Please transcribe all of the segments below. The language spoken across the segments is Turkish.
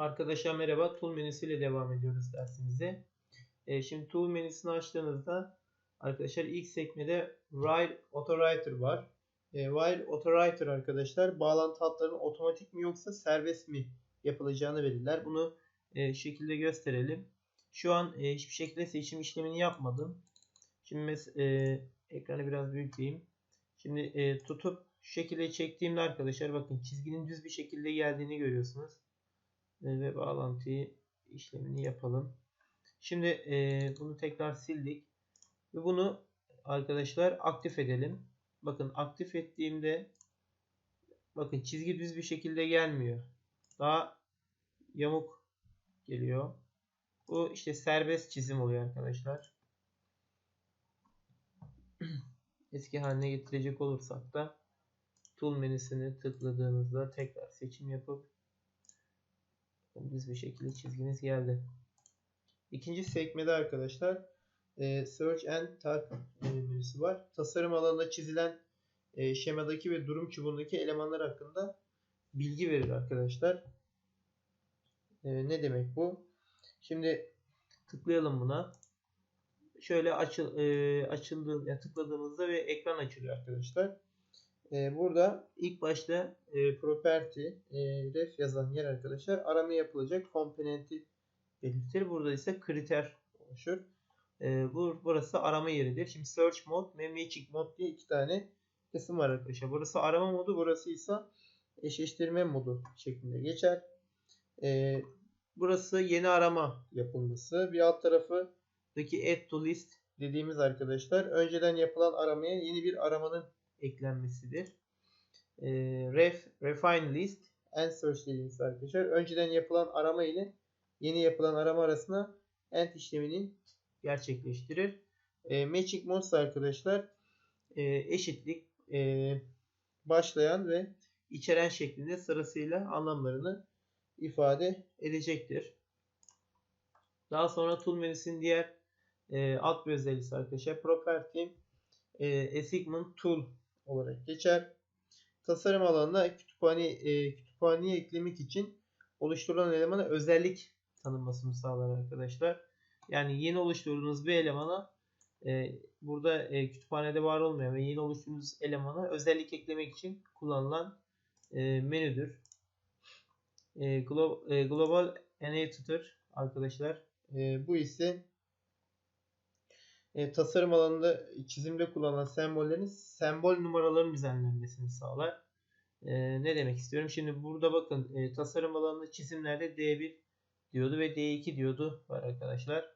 Arkadaşlar merhaba. Tool menüsüyle devam ediyoruz dersimize. Ee, şimdi Tool menüsünü açtığınızda arkadaşlar ilk sekmede Write Autowriter var. Ee, While Autowriter arkadaşlar bağlantı hatlarının otomatik mi yoksa serbest mi yapılacağını belirler. Bunu e, şekilde gösterelim. Şu an e, hiçbir şekilde seçim işlemini yapmadım. Şimdi e, ekranı biraz büyüteyim. Şimdi e, tutup şekilde çektiğimde arkadaşlar bakın çizginin düz bir şekilde geldiğini görüyorsunuz. E, ve bağlantıyı işlemini yapalım. Şimdi e, bunu tekrar sildik. Ve bunu arkadaşlar aktif edelim. Bakın aktif ettiğimde bakın çizgi düz bir şekilde gelmiyor. Daha yamuk geliyor. Bu işte serbest çizim oluyor arkadaşlar. Eski haline getirecek olursak da Tool menüsünü tıkladığınızda tekrar seçim yapıp düz bir şekilde çizginiz geldi. İkinci sekmede arkadaşlar e, Search and Type menüsü var. Tasarım alanında çizilen e, şemadaki ve durum çubuğundaki elemanlar hakkında bilgi verir arkadaşlar. E, ne demek bu? Şimdi tıklayalım buna. Şöyle açıl, e, açıldığı, yani tıkladığımızda ve ekran açılıyor arkadaşlar. E, burada ilk başta e, property e, ref yazan yer arkadaşlar arama yapılacak komponenti belirtir. Burada ise kriter oluşur. E, bu burası arama yeridir. Şimdi search mode ve magic mode diye iki tane kısım var arkadaşlar. Burası arama modu, burası ise eşleştirme modu şeklinde geçer. E, burası yeni arama yapılması. Bir alt tarafındaki add to list dediğimiz arkadaşlar önceden yapılan aramaya yeni bir aramanın eklenmesidir. E, ref, refine list and search dediğimiz arkadaşlar önceden yapılan arama ile yeni yapılan arama arasında end işlemini gerçekleştirir. E, matching modes arkadaşlar e, eşitlik e, başlayan ve içeren şeklinde sırasıyla anlamlarını ifade edecektir. Daha sonra tool menüsünün diğer e, alt bir özelliği arkadaşlar property e, segment tool olarak geçer. Tasarım alanında kütüphane e, kütüphaneye eklemek için oluşturulan elemana özellik tanınmasını sağlar arkadaşlar. Yani yeni oluşturduğunuz bir elemana e, burada e, kütüphanede var olmayan ve yeni oluşturduğunuz elemana özellik eklemek için kullanılan e, menüdür. E, glo e, Global Annotator arkadaşlar. E, bu ise e, tasarım alanında çizimde kullanılan sembollerin sembol numaralarının düzenlenmesini sağlar. E, ne demek istiyorum? Şimdi burada bakın e, tasarım alanında çizimlerde D1 diyordu ve D2 diyordu var arkadaşlar.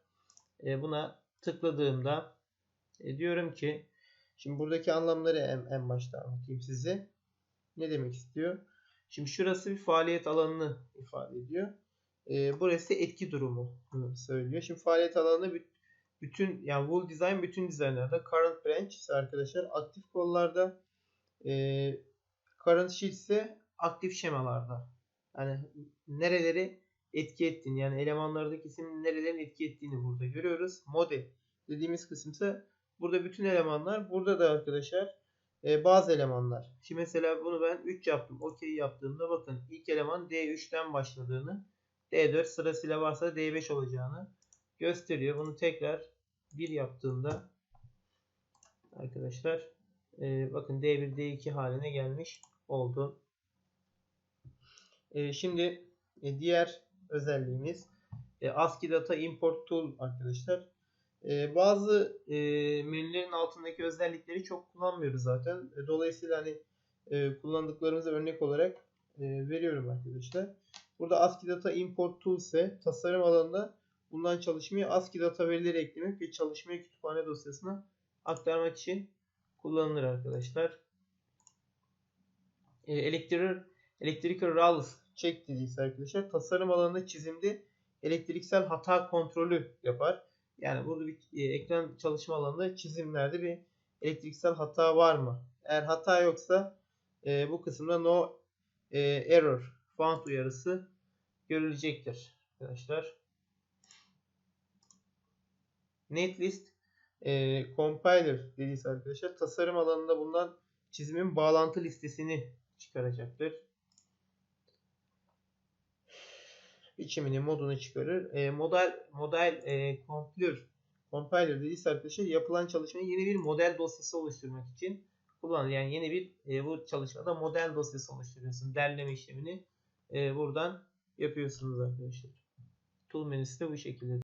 E, buna tıkladığımda e, diyorum ki şimdi buradaki anlamları en, en başta anlatayım size. Ne demek istiyor? Şimdi şurası bir faaliyet alanını ifade ediyor. E, burası etki durumu söylüyor. Şimdi faaliyet alanı bütün yani Wool Design bütün dizaynlarda current branch ise arkadaşlar aktif kollarda e, current sheet ise aktif şemalarda. Yani nereleri etki ettiğini yani elemanlardaki isim nerelerin etki ettiğini burada görüyoruz. Mode dediğimiz kısım ise burada bütün elemanlar. Burada da arkadaşlar e, bazı elemanlar. Şimdi mesela bunu ben 3 yaptım. Okey yaptığımda bakın ilk eleman D3'ten başladığını D4 sırasıyla varsa D5 olacağını gösteriyor. Bunu tekrar 1 yaptığımda arkadaşlar e, bakın D1 D2 haline gelmiş oldu. E, şimdi e, diğer özelliğimiz e, ASCII Data Import Tool arkadaşlar. E, bazı e, menülerin altındaki özellikleri çok kullanmıyoruz zaten. E, dolayısıyla hani e, kullandıklarımızı örnek olarak e, veriyorum arkadaşlar. Burada ASCII Data Import Tool ise tasarım alanında bundan çalışmayı ASCII data verileri eklemek ve çalışmayı kütüphane dosyasına aktarmak için kullanılır arkadaşlar. E, Electrical, Electrical Rules check dediyse arkadaşlar tasarım alanında çizimde elektriksel hata kontrolü yapar. Yani burada bir e, ekran çalışma alanında çizimlerde bir elektriksel hata var mı? Eğer hata yoksa e, bu kısımda no e, error found uyarısı görülecektir arkadaşlar. Netlist e, compiler dediyse arkadaşlar tasarım alanında bulunan çizimin bağlantı listesini çıkaracaktır. biçimini, modunu çıkarır. E, model model e, compiler compiler dediyse arkadaşlar yapılan çalışmayı yeni bir model dosyası oluşturmak için kullanılır. Yani yeni bir e, bu çalışmada model dosyası oluşturuyorsun. Derleme işlemini e, buradan yapıyorsunuz arkadaşlar. Tool menüsü de bu şekilde.